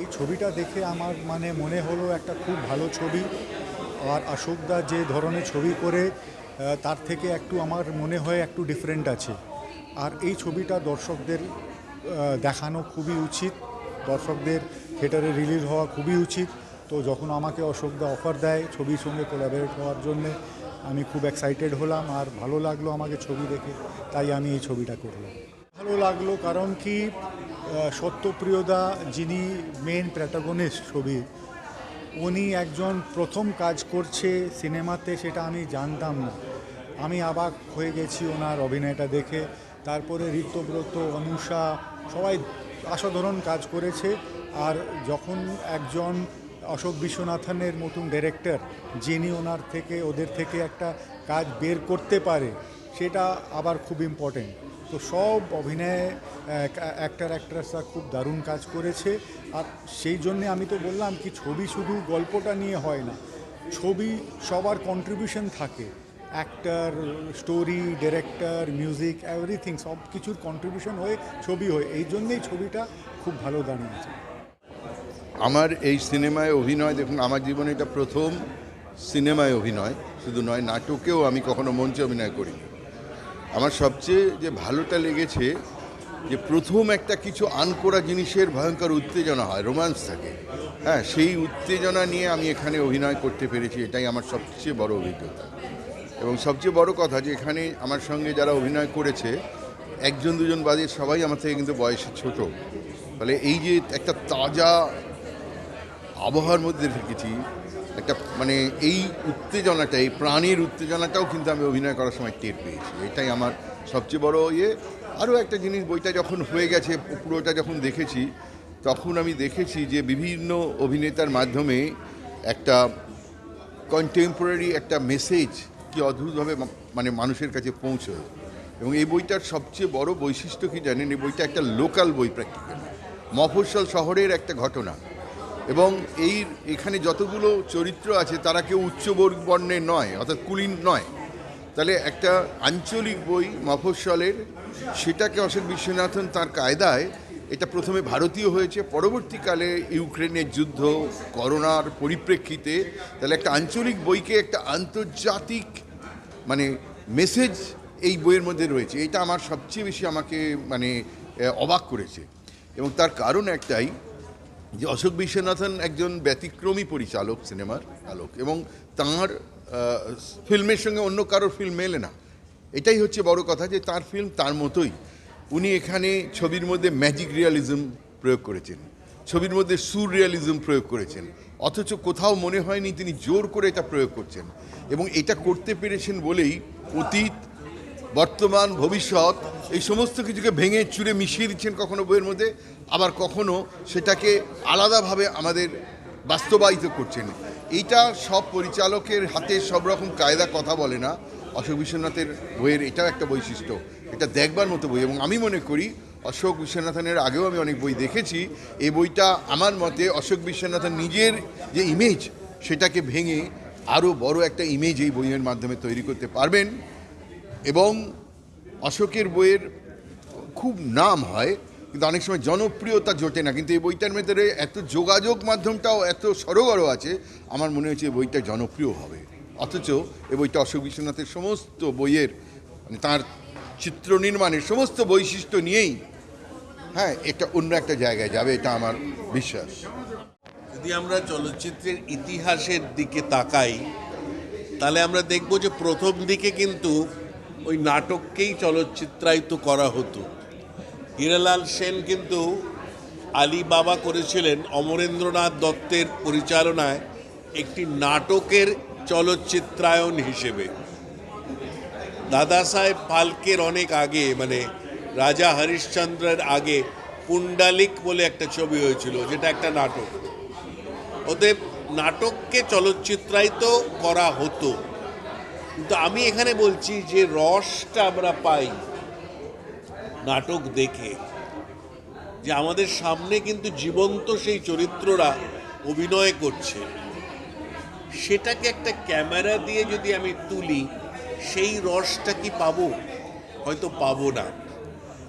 এই ছবিটা দেখে আমার মানে মনে হলো একটা খুব ভালো ছবি। আর অশোকদা যে ধরনের ছবি করে তার থেকে একটু আমার মনে হয় একটু ডিফারেন্ট আছে। আর এই ছবিটা দর্শকদের দেখানো খুবই উচিত। দর্শকদের থিয়েটারে রিলিজ হওয়া খুবই উচিত। তো যখন আমাকে অশোকদা অফার দেয় ছবির সঙ্গে কোলাবরেট হওয়ার জন্যে, আমি খুব এক্সাইটেড হলাম আর ভালো লাগল আমাকে ছবি দেখে, তাই আমি এই ছবিটা করলাম। ভালো লাগল কারণ কি সত্যপ্রিয়দা যিনি মেন প্র্যাটাগনিস্ট ছবির উনি একজন প্রথম কাজ করছে সিনেমাতে সেটা আমি জানতাম না। আমি অবাক হয়ে গেছি ওনার অভিনয়টা দেখে। তারপরে ঋত্যব্রত অনুষা, সবাই অসাধারণ কাজ করেছে। আর যখন একজন অশোক বিশ্বনাথনের মতন ডিরেক্টর যিনি ওনার থেকে, ওদের থেকে একটা কাজ বের করতে পারে, সেটা আবার খুব ইম্পর্টেন্ট তো সব অভিনয়ে অ্যাক্টার অ্যাক্ট্রেসরা খুব দারুণ কাজ করেছে। আর সেই জন্যে আমি তো বললাম কি, ছবি শুধু গল্পটা নিয়ে হয় না। ছবি সবার কন্ট্রিবিউশন থাকে। Actor story director music everything সব কিছুর কন্ট্রিবিউশন হয়ে ছবি হয়। এই জন্যেই ছবিটা খুব ভালো দাঁড়িয়েছে। আমার এই সিনেমায় অভিনয়, দেখুন, আমার জীবনে এটা প্রথম সিনেমায় অভিনয়। শুধু নয়, নাটকেও আমি কখনো মঞ্চে অভিনয় করিনি। আমার সবচেয়ে যে ভালোটা লেগেছে যে প্রথম একটা কিছু আনকোরা জিনিসের ভয়ঙ্কর উত্তেজনা হয় রোমান্স থাকে। হ্যাঁ সেই উত্তেজনা নিয়ে আমি এখানে অভিনয় করতে পেরেছি, এটাই আমার সবচেয়ে বড় অভিজ্ঞতা। এবং সবচেয়ে বড় কথা যে এখানে আমার সঙ্গে যারা অভিনয় করেছে, একজন, দুজন বাদে সবাই আমার থেকে কিন্তু বয়সে ছোট। ফলে এই যে একটা তাজা আবহাওয়ার মধ্যে থেকেছি একটা মানে এই উত্তেজনাটা, এই প্রাণীর উত্তেজনাটাও কিন্তু আমি অভিনয় করার সময় টের পেয়েছি। এটাই আমার সবচেয়ে বড় ইয়ে। আরও একটা জিনিস, বইটা যখন হয়ে গেছে, পুরোটা যখন দেখেছি, তখন আমি দেখেছি যে বিভিন্ন অভিনেতার মাধ্যমে একটা কন্টেম্পোরারি একটা মেসেজ কি অদ্ভুতভাবে মানে মানুষের কাছে পৌঁছয়। এবং এই বইটার সবচেয়ে বড় বৈশিষ্ট্য কি জানেন? এই বইটা একটা লোকাল বই প্র্যাকটিক্যাল। মফস্বল শহরের একটা ঘটনা। এবং এই এখানে যতগুলো চরিত্র আছে, তারা কেউ উচ্চ বর্ণের নয়, অর্থাৎ কুলীন নয়। তাহলে একটা আঞ্চলিক বই, মফস্বলের, সেটাকে অশোক বিশ্বনাথন তার কায়দায়, এটা প্রথমে ভারতীয় হয়েছে, পরবর্তীকালে ইউক্রেনের যুদ্ধ, করোনার পরিপ্রেক্ষিতে, তাহলে একটা আঞ্চলিক বইকে একটা আন্তর্জাতিক মানে মেসেজ এই বইয়ের মধ্যে রয়েছে। এটা আমার সবচেয়ে বেশি আমাকে মানে অবাক করেছে। এবং তার কারণ একটাই যে অশোক বিশ্বনাথন একজন ব্যতিক্রমী পরিচালক, সিনেমার আলোক, এবং তাঁর ফিল্মের সঙ্গে অন্য কারোর ফিল্ম মেলে না। এটাই হচ্ছে বড় কথা যে তার ফিল্ম তার মতোই। উনি এখানে ছবির মধ্যে ম্যাজিক রিয়ালিজম প্রয়োগ করেছেন, ছবির মধ্যে সুর রিয়ালিজম প্রয়োগ করেছেন, অথচ কোথাও মনে হয়নি তিনি জোর করে এটা প্রয়োগ করছেন। এবং এটা করতে পেরেছেন বলেই অতীত বর্তমান, ভবিষ্যৎ, এই সমস্ত কিছুকে ভেঙে চুরে মিশিয়ে দিচ্ছেন কখনো বইয়ের মধ্যে? আবার কখনো সেটাকে আলাদাভাবে আমাদের বাস্তবায়িত করছেন? এইটা সব পরিচালকের হাতে সব রকম কায়দা কথা বলে না। অশোক বিশ্বনাথের বইয়ের এটাও একটা বৈশিষ্ট্য। এটা দেখবার মতো বই। এবং আমি মনে করি অশোক বিশ্বনাথনের আগেও আমি অনেক বই দেখেছি। এই বইটা আমার মতে অশোক বিশ্বনাথন নিজের যে ইমেজ সেটাকে ভেঙে আরও বড় একটা ইমেজ এই বইয়ের মাধ্যমে তৈরি করতে পারবেন। এবং অশোকের বইয়ের খুব নাম হয়, কিন্তু অনেক সময় জনপ্রিয়তা জোটে না। কিন্তু এই বইটার ভেতরে এত যোগাযোগ মাধ্যমটাও এত সরগর আছে, আমার মনে হচ্ছে এই বইটা জনপ্রিয় হবে। অথচ এই বইটা অশোক বিশ্বনাথের সমস্ত বইয়ের মানে তার চিত্র নির্মাণের সমস্ত বৈশিষ্ট্য নিয়েই হ্যাঁ এটা অন্য একটা জায়গায় যাবে, এটা আমার বিশ্বাস। যদি আমরা চলচ্চিত্রের ইতিহাসের দিকে তাকাই, তাহলে আমরা দেখব যে প্রথম দিকে কিন্তু ওই নাটককেই চলচ্চিত্রায়িত করা হতো। হীরালাল সেন কিন্তু আলী বাবা করেছিলেন অমরেন্দ্রনাথ দত্তের পরিচালনায় একটি নাটকের চলচ্চিত্রায়ন হিসেবে। দাদা সাহেব ফালকের অনেক আগে মানে রাজা হরিশ্চন্দ্রের আগে পুন্ডালিক বলে একটা ছবি হয়েছিল, যেটা একটা নাটক। ওদের নাটককে চলচ্চিত্রায়িত করা হতো। কিন্তু আমি এখানে বলছি যে রসটা আমরা পাই নাটক দেখে, যে আমাদের সামনে কিন্তু জীবন্ত সেই চরিত্ররা অভিনয় করছে। সেটাকে একটা ক্যামেরা দিয়ে যদি আমি তুলি, সেই রসটা কি পাবো? হয়তো পাবো না।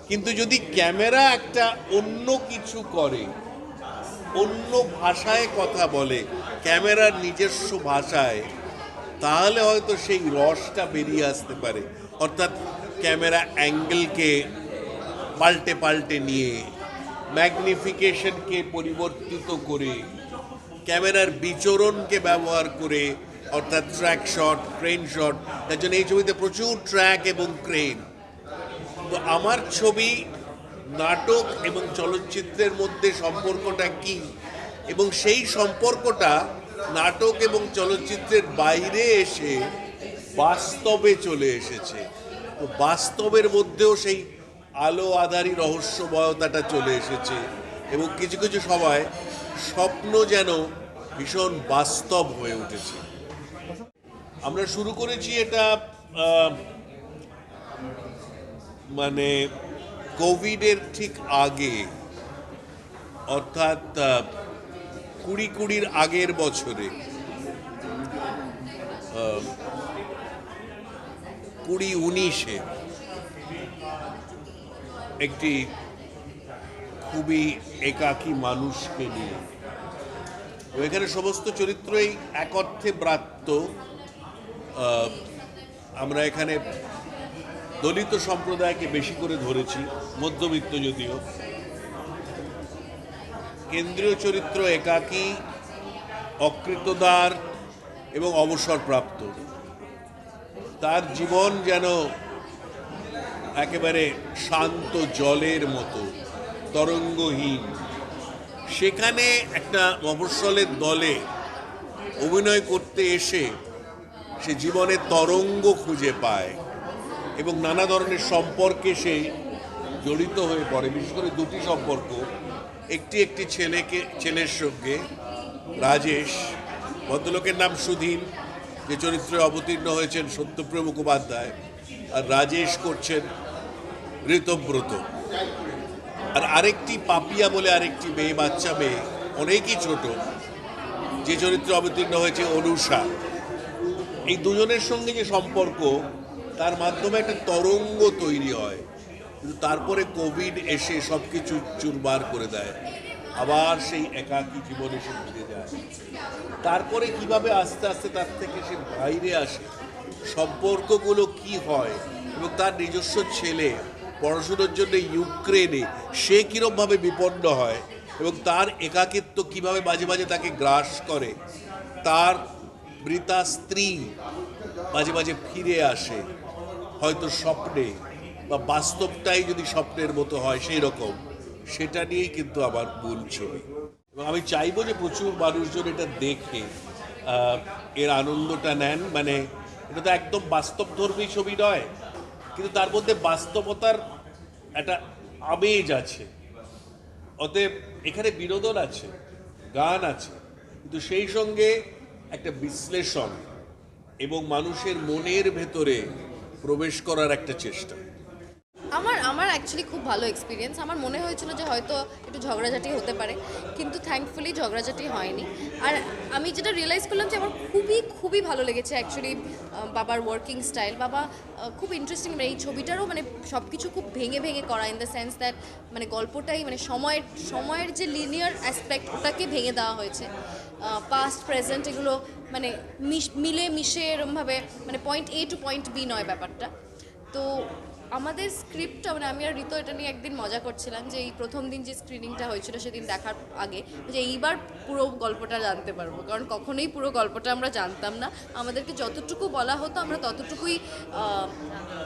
কিন্তু যদি ক্যামেরা একটা অন্য কিছু করে, অন্য ভাষায় কথা বলে, ক্যামেরার নিজস্ব ভাষায় তাহলে হয়তো সেই রসটা বেরিয়ে আসতে পারে। অর্থাৎ ক্যামেরা অ্যাঙ্গেলকে পাল্টে পাল্টে নিয়ে, ম্যাগনিফিকেশনকে পরিবর্তিত করে, ক্যামেরার বিচরণকে ব্যবহার করে, অর্থাৎ ট্র্যাক শট ক্রেন শট তার জন্য এই ছবিতে প্রচুর ট্র্যাক এবং ক্রেন তো আমার ছবি, নাটক এবং চলচ্চিত্রের মধ্যে সম্পর্কটা কি? এবং সেই সম্পর্কটা নাটক এবং চলচ্চিত্রের বাইরে এসে বাস্তবে চলে এসেছে। তো বাস্তবের মধ্যেও সেই আলো আধারি রহস্যময়তাটা চলে এসেছে এবং কিছু কিছু সময় স্বপ্ন যেন ভীষণ বাস্তব হয়ে উঠেছে। আমরা শুরু করেছি এটা মানে কোভিডের ঠিক আগে, অর্থাৎ কুড়ি কুড়ির আগের বছরে কুড়ি উনিশে একটি খুবই একাকী মানুষকে নিয়ে। এখানে সমস্ত চরিত্রই এক অর্থে ব্রাত্য। আমরা এখানে দলিত সম্প্রদায়কে বেশি করে ধরেছি, মধ্যবিত্ত যদিও। কেন্দ্রীয় চরিত্র একাকী, অকৃতদার এবং অবসরপ্রাপ্ত। তার জীবন যেন একেবারে শান্ত জলের মতো, তরঙ্গহীন। সেখানে একটা মফস্বলের দলে অভিনয় করতে এসে সে জীবনে তরঙ্গ খুঁজে পায় এবং নানা ধরনের সম্পর্কে সে জড়িত হয়ে পড়ে। বিশেষ করে দুটি সম্পর্ক একটি একটি ছেলেকে, ছেলের সঙ্গে রাজেশ, ভদ্রলোকের নাম সুধীন যে চরিত্রে অবতীর্ণ হয়েছেন সত্যপ্রিয় মুখোপাধ্যায়, আর রাজেশ করছেন ঋতব্রত। আর আরেকটি পাপিয়া বলে আরেকটি মেয়ে, বাচ্চা মেয়ে, অনেকই ছোট, যে চরিত্রে অবতীর্ণ হয়েছে অনুষা। এই দুজনের সঙ্গে যে সম্পর্ক, তার মাধ্যমে একটা তরঙ্গ তৈরি হয়। কিন্তু তারপরে কোভিড এসে সব কিছু চুরবার করে দেয়। আবার সেই একাকী জীবনে সে ফিরে যায়। তারপরে কীভাবে আস্তে আস্তে তার থেকে সে বাইরে আসে, সম্পর্কগুলো কি হয় এবং তার নিজস্ব ছেলে পড়াশুনোর জন্য ইউক্রেনে সে কীরমভাবে বিপন্ন হয় এবং তার একাকিত্ব কীভাবে মাঝে মাঝে তাকে গ্রাস করে, তার মৃতা স্ত্রী মাঝে মাঝে ফিরে আসে, হয়তো স্বপ্নে বা বাস্তবটাই যদি স্বপ্নের মতো হয় সেই রকম, সেটা নিয়েই কিন্তু আমার মূল ছবি। এবং আমি চাইব যে প্রচুর মানুষজন এটা দেখে এর আনন্দটা নেন। মানে এটা তো একদম বাস্তবধর্মী ছবি নয়, কিন্তু তার মধ্যে বাস্তবতার একটা আমেজ আছে। অতএব এখানে বিনোদন আছে, গান আছে, কিন্তু সেই সঙ্গে একটা বিশ্লেষণ এবং মানুষের মনের ভেতরে প্রবেশ করার একটা চেষ্টা। আমার আমার অ্যাকচুয়ালি খুব ভালো এক্সপিরিয়েন্স আমার মনে হয়েছিল যে হয়তো একটু ঝগড়াঝাটি হতে পারে, কিন্তু থ্যাঙ্কফুলি ঝগড়াঝাটি হয়নি। আর আমি যেটা রিয়েলাইজ করলাম যে আমার খুবই খুবই ভালো লেগেছে অ্যাকচুয়ালি বাবার ওয়ার্কিং স্টাইল বাবা খুব ইন্টারেস্টিং মানে এই ছবিটারও মানে সব কিছু খুব ভেঙে ভেঙে করা ইন দ্য সেন্স দ্যাট মানে গল্পটাই মানে সময়ের সময়ের যে লিনিয়ার অ্যাসপেক্ট ওটাকে ভেঙে দেওয়া হয়েছে। পাস্ট প্রেজেন্ট এগুলো মানে মিলে মিশে এরমভাবে মানে point A to point B নয় ব্যাপারটা। তো আমাদের স্ক্রিপ্টটা মানে আমি আর ঋতু এটা নিয়ে একদিন মজা করছিলাম যে এই প্রথম দিন যে স্ক্রিনিংটা হয়েছিল সেদিন দেখার আগে যে এইবার পুরো গল্পটা জানতে পারব। কারণ কখনোই পুরো গল্পটা আমরা জানতাম না। আমাদেরকে যতটুকু বলা হতো, আমরা ততটুকুই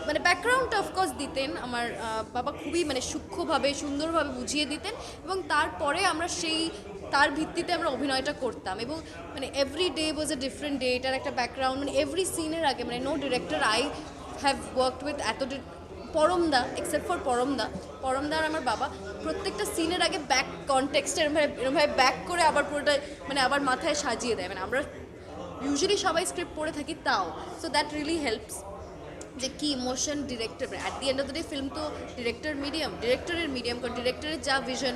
মানে ব্যাকগ্রাউন্ড অফকোর্স দিতেন। আমার বাবা খুবই মানে সূক্ষ্মভাবে, সুন্দরভাবে বুঝিয়ে দিতেন এবং তারপরে আমরা সেই, তার ভিত্তিতে আমরা অভিনয়টা করতাম এবং মানে every day was a different day এটার একটা ব্যাকগ্রাউন্ড মানে এভরি সিনের আগে মানে no director I have worked with এত পরমদা এক্সেপ্ট ফর পরমদা। পরমদা আর আমার বাবা প্রত্যেকটা সিনের আগে ব্যাক কনটেক্সটে এরমভাবে এরমভাবে ব্যাক করে আবার পুরোটা মানে আবার মাথায় সাজিয়ে দেয়। মানে আমরা ইউজুয়ালি সবাই স্ক্রিপ্ট পড়ে থাকি তাও। সো দ্যাট রিয়েলি হেল্পস যে কি emotion director at the end of the day film তো ডিরেক্টর মিডিয়াম ডিরেক্টরের মিডিয়াম কারণ ডিরেক্টরের যা ভিশন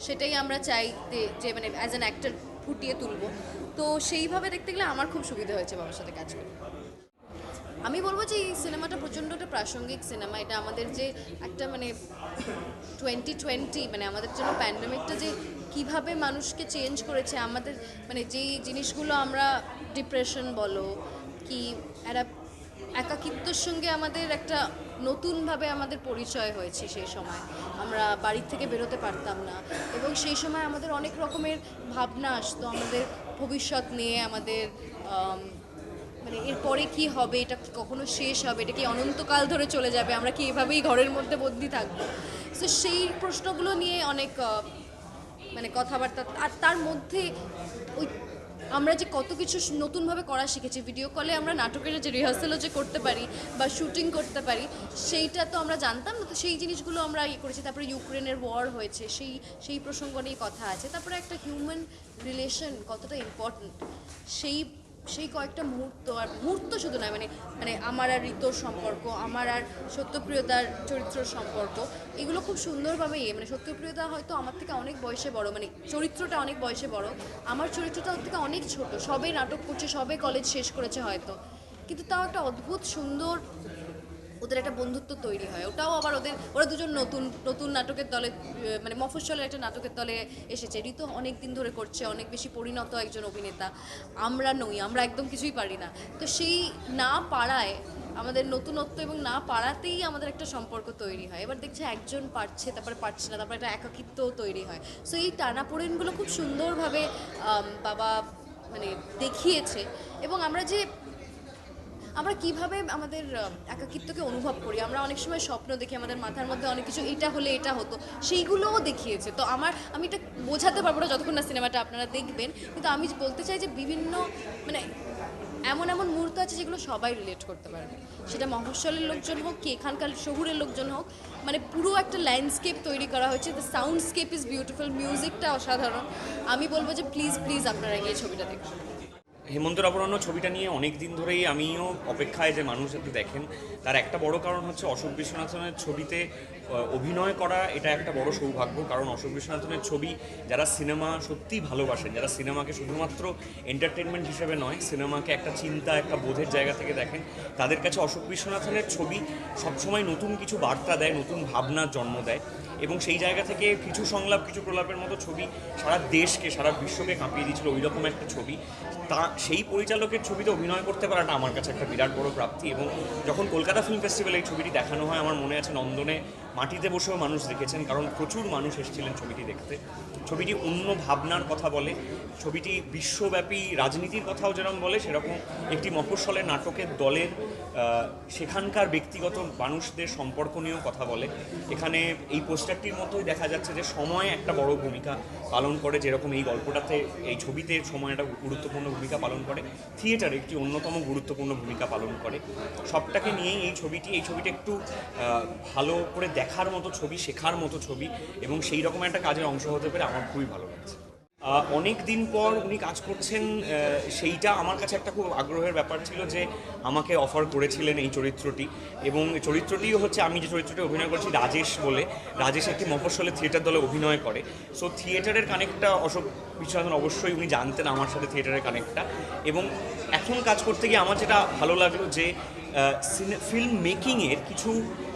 সেটাই আমরা চাই যে- যে মানে অ্যাজ অ্যান অ্যাক্টর ফুটিয়ে তুলবো। তো সেইভাবে দেখতে গেলে আমার খুব সুবিধা হয়েছে বাবার সাথে কাজ করে আমি বলব যে এই সিনেমাটা প্রচণ্ড একটা প্রাসঙ্গিক সিনেমা। এটা আমাদের যে একটা মানে টোয়েন্টি টোয়েন্টি মানে আমাদের জন্য প্যান্ডামিকটা যে কীভাবে মানুষকে চেঞ্জ করেছে আমাদের মানে যেই জিনিসগুলো আমরা ডিপ্রেশন বলো কি একটা একাকিত্বর সঙ্গে আমাদের একটা নতুনভাবে আমাদের পরিচয় হয়েছে সেই সময়। আমরা বাড়ির থেকে বেরোতে পারতাম না এবং সেই সময় আমাদের অনেক রকমের ভাবনা আসতো আমাদের ভবিষ্যৎ নিয়ে আমাদের আম, মানে এরপরে কি হবে, এটা কখনো শেষ হবে, এটা কি অনন্তকাল ধরে চলে যাবে, আমরা কি এভাবেই ঘরের মধ্যে বন্দি থাকব? তো সেই প্রশ্নগুলো নিয়ে অনেক মানে কথাবার্তা, আর তার মধ্যে ওই আমরা যে কত কিছু নতুনভাবে করা শিখেছি ভিডিও কলে আমরা নাটকের যে রিহার্সালও যে করতে পারি বা শুটিং করতে পারি, সেইটা তো আমরা জানতাম না তো সেই জিনিসগুলো আমরা ইয়ে করেছি। তারপরে ইউক্রেনের ওয়ার হয়েছে, সেই সেই প্রসঙ্গ নিয়ে কথা আছে। তারপরে একটা হিউম্যান রিলেশন কতটা ইম্পর্ট্যান্ট সেই সেই কয়েকটা মুহূর্ত আর মুহূর্ত শুধু নয় মানে মানে আমার আর ঋতুর সম্পর্ক, আমার আর সত্যপ্রিয়তার চরিত্র সম্পর্ক, এগুলো খুব সুন্দরভাবে ইয়ে মানে সত্যপ্রিয়তা হয়তো আমার থেকে অনেক বয়সে বড় মানে চরিত্রটা অনেক বয়সে বড়, আমার চরিত্রটা ওর থেকে অনেক ছোট, সবে নাটক করছে, সবে কলেজ শেষ করেছে হয়তো, কিন্তু তাও একটা অদ্ভুত সুন্দর ওদের একটা বন্ধুত্ব তৈরি হয়। ওটাও আবার ওদের, ওরা দুজন নতুন নতুন নাটকের দলে মানে মফস্বলের একটা নাটকের দলে এসেছে। ঋতু অনেক দিন ধরে করছে, অনেক বেশি পরিণত একজন অভিনেতা। আমরা নই, আমরা একদম কিছুই পারি না। তো সেই না পাড়ায় আমাদের নতুনত্ব এবং না পাড়াতেই আমাদের একটা সম্পর্ক তৈরি হয়। এবার দেখছে একজন পারছে, তারপরে পারছে না, তারপরে একটা একাকিত্বও তৈরি হয়। সো এই টানাপোড়েনগুলো খুব সুন্দরভাবে বাবা মানে দেখিয়েছে। এবং আমরা যে আমরা কীভাবে আমাদের একাকিত্বকে অনুভব করি? আমরা অনেক সময় স্বপ্ন দেখি, আমাদের মাথার মধ্যে অনেক কিছু, এটা হলে এটা হতো। সেইগুলোও দেখিয়েছে। তো আমার, আমি এটা বোঝাতে পারব না যতক্ষণ না সিনেমাটা আপনারা দেখবেন। কিন্তু আমি বলতে চাই যে বিভিন্ন মানে এমন এমন মুহূর্ত আছে যেগুলো সবাই রিলেট করতে পারবে সেটা মফস্বলের লোকজন হোক কি এখানকার শহুরের লোকজন হোক মানে পুরো একটা ল্যান্ডস্কেপ তৈরি করা হয়েছে। দ্য সাউন্ডস্কেপ ইজ বিউটিফুল মিউজিকটা অসাধারণ। আমি বলব যে প্লিজ প্লিজ আপনারা গিয়ে ছবিটা দেখুন। হেমন্ত রাবরণ্য ছবিটা নিয়ে অনেক দিন ধরেই আমিও অপেক্ষায় যে মানুষ একটু দেখেন। তার একটা বড় কারণ হচ্ছে অশোক বিশ্বনাথনের ছবিতে অভিনয় করা এটা একটা বড় সৌভাগ্য, কারণ অশোক বিশ্বনাথনের ছবি যারা সিনেমা সত্যিই ভালোবাসেন, যারা সিনেমাকে শুধুমাত্র এন্টারটেনমেন্ট হিসেবে নয়, সিনেমাকে একটা চিন্তা, একটা বোধের জায়গা থেকে দেখেন, তাদের কাছে অশোক বিশ্বনাথনের ছবি সবসময় নতুন কিছু বার্তা দেয়, নতুন ভাবনার জন্ম দেয় এবং সেই জায়গা থেকে কিছু সংলাপ, কিছু প্রলাপের মতো ছবি সারা দেশকে, সারা বিশ্বকে কাঁপিয়ে দিয়েছিল ওই রকম একটা ছবি। তা, সেই পরিচালকের ছবিতে অভিনয় করতে পারাটা আমার কাছে একটা বিরাট বড় প্রাপ্তি এবং যখন কলকাতা ফিল্ম ফেস্টিভ্যালে এই ছবিটি দেখানো হয়, আমার মনে আছে নন্দনে মাটিতে বসেও মানুষ দেখেছেন, কারণ প্রচুর মানুষ এসেছিলেন ছবিটি দেখতে। ছবিটি অন্য ভাবনার কথা বলে, ছবিটি বিশ্বব্যাপী রাজনীতির কথাও যেরকম বলে, সেরকম একটি মফস্বলের নাটকের দলের সেখানকার ব্যক্তিগত মানুষদের সম্পর্ক নিয়েও কথা বলে। এখানে এই পোস্টারটির মতোই দেখা যাচ্ছে যে সময় একটা বড় ভূমিকা পালন করে, যেরকম এই গল্পটাতে এই ছবিতে সময় একটা গুরুত্বপূর্ণ ভূমিকা পালন করে। থিয়েটার একটি অন্যতম গুরুত্বপূর্ণ ভূমিকা পালন করে। সবটাকে নিয়েই এই ছবিটি, এই ছবিটা একটু ভালো করে দেখার মতো ছবি, শেখার মতো ছবি এবং সেই রকম একটা কাজের অংশ হতে পেরে আমার খুবই ভালো লাগছে। অনেক দিন পর উনি কাজ করছেন সেইটা আমার কাছে একটা খুব আগ্রহের ব্যাপার ছিল যে আমাকে অফার করেছিলেন এই চরিত্রটি এবং চরিত্রটিও হচ্ছে, আমি যে চরিত্রটি অভিনয় করছি রাজেশ বলে, রাজেশ একটি মফস্বলে থিয়েটার দলে অভিনয় করে। সো থিয়েটারের কানেক্টটা অশোক বিশ্বনাথন অবশ্যই উনি জানতেন আমার সাথে থিয়েটারের কানেক্টটা এবং এখন কাজ করতে গিয়ে আমার যেটা ভালো লাগল যে ফিল্ম মেকিংয়ের কিছু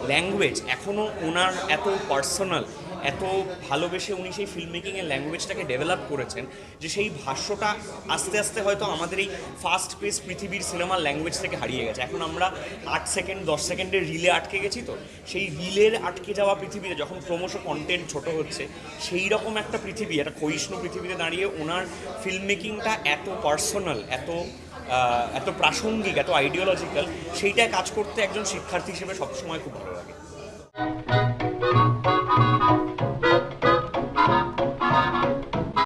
ল্যাঙ্গুয়েজ এখনও ওনার এত পার্সোনাল এত ভালোবেসে উনি সেই ফিল্ম মেকিংয়ের ল্যাঙ্গুয়েজটাকে ডেভেলপ করেছেন যে সেই ভাষ্যটা আস্তে আস্তে হয়তো আমাদের এই ফাস্ট পেস পৃথিবীর সিনেমার ল্যাঙ্গুয়েজ থেকে হারিয়ে গেছে। এখন আমরা আট সেকেন্ড দশ সেকেন্ডের রিলে আটকে গেছি তো। সেই রিলের আটকে যাওয়া পৃথিবীতে যখন ক্রমশ কন্টেন্ট ছোট হচ্ছে, সেই রকম একটা পৃথিবী, একটা ক্ষয়িষ্ণু পৃথিবীতে দাঁড়িয়ে ওনার ফিল্ম মেকিংটা এত পার্সোনাল এত এত প্রাসঙ্গিক এত আইডিওলজিক্যাল সেইটায় কাজ করতে একজন শিক্ষার্থী হিসেবে সবসময় খুব ভালো লাগে।